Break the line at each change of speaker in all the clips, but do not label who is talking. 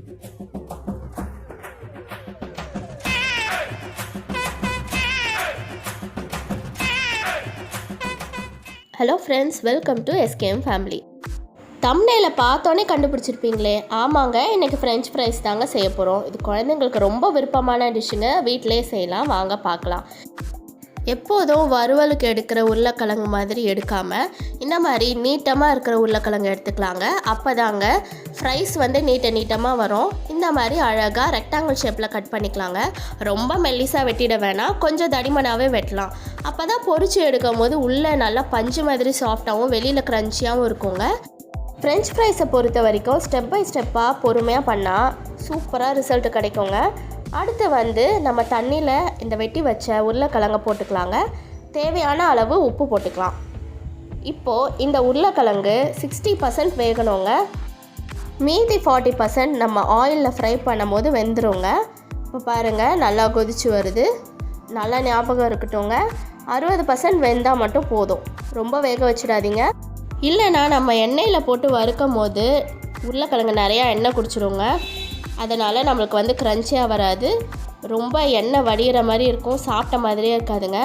Hello friends welcome to SKM family தம்னையில் பார்த்தோன்னே கண்டுபிடிச்சிருப்பீங்களே. ஆமாங்க இன்றைக்கி ஃப்ரெஞ்ச் ஃப்ரைஸ் தாங்க செய்ய போகிறோம் இது குழந்தைங்களுக்கு ரொம்ப விருப்பமான டிஷ்ஷுங்க வீட்டிலே செய்யலாம் வாங்க பார்க்கலாம். எப்போதும் வறுவலுக்கு எடுக்கிற உருளைக்கிழங்கு மாதிரி எடுக்காமல் இந்த மாதிரி நீட்டமாக இருக்கிற உருளைக்கிழங்கு எடுத்துக்கலாங்க. அப்போ தாங்க ஃப்ரைஸ் வந்து நீட்ட நீட்டமாக வரும். இந்த மாதிரி அழகாக ரெக்டாங்கிள் ஷேப்பில் கட் பண்ணிக்கலாங்க. ரொம்ப மெல்லிஸாக வெட்டிட வேணாம். கொஞ்சம் தடிமனாகவே வெட்டலாம். அப்போ தான் பொரிச்சு எடுக்கும் போது உள்ளே நல்லா பஞ்சு மாதிரி சாஃப்டாகவும் வெளியில் க்ரன்ச்சியாகவும் இருக்குங்க. ஃப்ரெஞ்ச் ஃப்ரைஸை பொறுத்த வரைக்கும் ஸ்டெப் பை ஸ்டெப்பாக பொறுமையாக பண்ணால் சூப்பராக ரிசல்ட் கிடைக்குங்க. அடுத்து வந்து நம்ம தண்ணியில் இந்த வெட்டி வச்ச உருளைக்கிழங்க போட்டுக்கலாங்க. தேவையான அளவு உப்பு போட்டுக்கலாம். இப்போது இந்த உருளைக்கிழங்கு சிக்ஸ்டி பர்சன்ட் வேகணுங்க. மீதி ஃபார்ட்டி பர்சன்ட் நம்ம ஆயிலில் ஃப்ரை பண்ணும்போது வெந்துருங்க. இப்போ பாருங்கள் நல்லா கொதிச்சு வருது. நல்லா ஞாபகம் இருக்கட்டும்ங்க. அறுபது பர்சன்ட் வெந்தால் மட்டும் போதும். ரொம்ப வேக வச்சிடாதீங்க. இல்லைன்னா நம்ம எண்ணெயில் போட்டு வறுக்கும் போது உருளைக்கிழங்கு நிறையா எண்ணெய் குடிச்சிருங்க. அதனால் நம்மளுக்கு வந்து க்ரன்ச்சியாக வராது. ரொம்ப எண்ணெய் வடிகிற மாதிரி இருக்கும் சாப்பிட்ட மாதிரியே இருக்காதுங்க.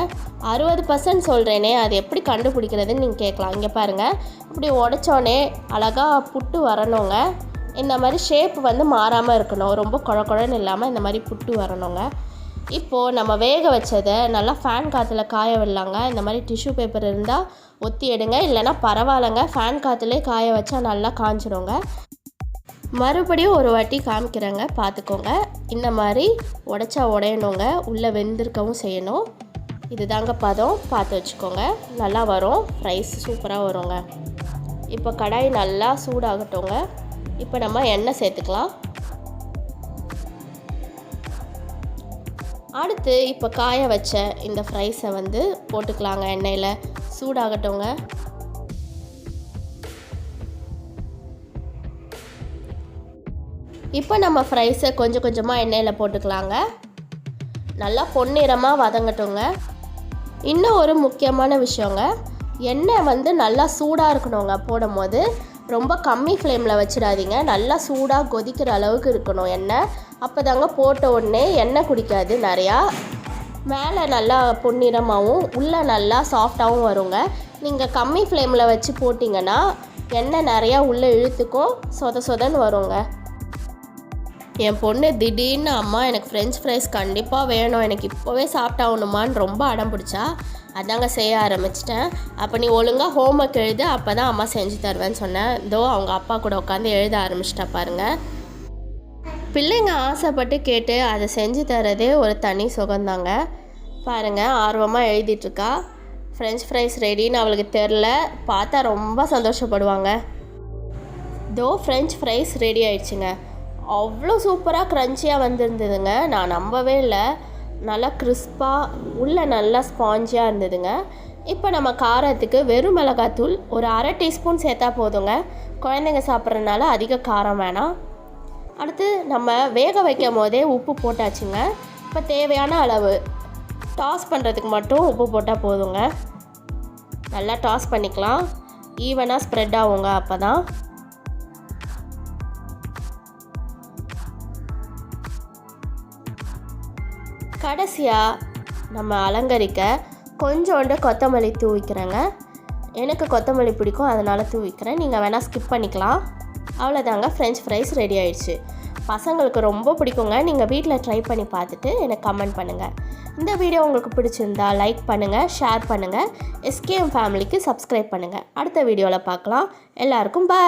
அறுபது பர்சன்ட் சொல்கிறேனே அது எப்படி கண்டுபிடிக்கிறதுன்னு நீங்கள் கேட்கலாம். இங்கே பாருங்கள் இப்படி உடச்சோடனே அழகாக புட்டு வரணுங்க. இந்த மாதிரி ஷேப் வந்து மாறாமல் இருக்கணும். ரொம்ப குழ குழன்னு இல்லாமல் இந்த மாதிரி புட்டு வரணுங்க. இப்போது நம்ம வேக வச்சதை நல்லா ஃபேன் காற்றுல காய விடலாங்க. இந்த மாதிரி டிஷ்யூ பேப்பர் இருந்தால் ஒத்தி எடுங்க. இல்லைன்னா பரவாயில்லைங்க. ஃபேன் காற்றுலே காய வச்சா நல்லா காஞ்சிடுங்க மறுபடியும் ஒரு வாட்டி காமிக்கிறேங்க பார்த்துக்கோங்க. இந்த மாதிரி உடைச்சா உடையணுங்க உள்ளே வெந்திருக்கவும் செய்யணும். இதுதாங்க பதம் பார்த்து வச்சுக்கோங்க. நல்லா வரும் ரைஸ் சூப்பராக வருங்க. இப்போ கடாய் நல்லா சூடாகட்டுங்க. இப்போ நம்ம எண்ணெய் சேர்த்துக்கலாம். அடுத்து இப்போ காய வச்ச இந்த ஃப்ரைஸை வந்து போட்டுக்கலாங்க எண்ணெயில். சூடாகட்டுங்க. இப்போ நம்ம ஃப்ரைஸை கொஞ்சம் கொஞ்சமாக எண்ணெயில் போட்டுக்கலாங்க. நல்லா பொன்னிறமாக வதங்கட்டுங்க. இன்னும் ஒரு முக்கியமான விஷயங்க எண்ணெய் வந்து நல்லா சூடாக இருக்கணுங்க போடும்போது. ரொம்ப கம்மி ஃப்ளேமில் வச்சிடாதீங்க. நல்லா சூடாக கொதிக்கிற அளவுக்கு இருக்கணும் எண்ணெய். அப்போ தாங்க போட்ட உடனே எண்ணெய் குடிக்காது நிறையா. மேலே நல்லா பொன்னிறமாகவும் உள்ளே நல்லா சாஃப்டாகவும் வருங்க. நீங்கள் கம்மி ஃப்ளேமில் வச்சு போட்டிங்கன்னா எண்ணெய் நிறையா உள்ளே இழுத்துக்கும் சொத சொதன்னு வருங்க. என் பொண்ணு திடீர்னு அம்மா எனக்கு ஃப்ரெஞ்ச் ஃப்ரைஸ் கண்டிப்பாக வேணும். எனக்கு இப்போவே சாப்பிட்டாகணுமான்னு ரொம்ப அடம் பிடிச்சா அதாங்க செய்ய ஆரம்பிச்சிட்டேன். அப்போ நீ ஒழுங்காக ஹோம் ஒர்க் எழுது அப்போ தான் அம்மா செஞ்சு தருவேன்னு சொன்னேன். இதோ அவங்க அப்பா கூட உட்காந்து எழுத ஆரம்பிச்சிட்டா பாருங்கள் பிள்ளைங்க ஆசைப்பட்டு கேட்டு அதை செஞ்சு தரதே ஒரு தனி சுகந்தாங்க பாருங்கள் ஆர்வமாக எழுதிட்டுருக்கா. ஃப்ரெஞ்ச் ஃப்ரைஸ் ரெடின்னு அவளுக்கு தெரில பார்த்தா ரொம்ப சந்தோஷப்படுவாங்க. தோ ஃப்ரெஞ்ச் ஃப்ரைஸ் ரெடி ஆயிடுச்சுங்க. அவ்வளோ சூப்பராக க்ரன்ச்சியாக வந்திருந்ததுங்க. நான் நம்பவே இல்லை. நல்லா கிறிஸ்பாக உள்ளே நல்லா ஸ்பாஞ்சியாக இருந்ததுங்க. இப்போ நம்ம காரத்துக்கு வெறும் மிளகாத்தூள் ஒரு அரை டீஸ்பூன் சேர்த்தா போதுங்க. குழந்தைங்க சாப்பிட்றதுனால அதிக காரம் வேணாம். அடுத்து நம்ம வேக வைக்கும் போதே உப்பு போட்டாச்சுங்க. இப்போ தேவையான அளவு டாஸ் பண்ணுறதுக்கு மட்டும் உப்பு போட்டால் போதுங்க. நல்லா டாஸ் பண்ணிக்கலாம். ஈவனாக ஸ்ப்ரெட் ஆகுங்க அப்போ தான் கடைசியாக நம்ம அலங்கரிக்க கொஞ்சோண்டு கொத்தமல்லி தூவிக்கிறேங்க. எனக்கு கொத்தமல்லி பிடிக்கும் அதனால் தூவிக்கிறேன். நீங்கள் வேணால் ஸ்கிப் பண்ணிக்கலாம். அவ்வளோதாங்க ஃப்ரெஞ்ச் ஃப்ரைஸ் ரெடி ஆயிடுச்சு. பசங்களுக்கு ரொம்ப பிடிக்குங்க. நீங்கள் வீட்டில் ட்ரை பண்ணி பார்த்துட்டு எனக்கு கமெண்ட் பண்ணுங்கள் இந்த வீடியோ உங்களுக்கு பிடிச்சிருந்தா லைக் பண்ணுங்கள் ஷேர் பண்ணுங்கள் எஸ்கேஎம் ஃபேமிலிக்கு சப்ஸ்கிரைப் பண்ணுங்கள் அடுத்த வீடியோவில் பார்க்கலாம். எல்லாருக்கும் பாய்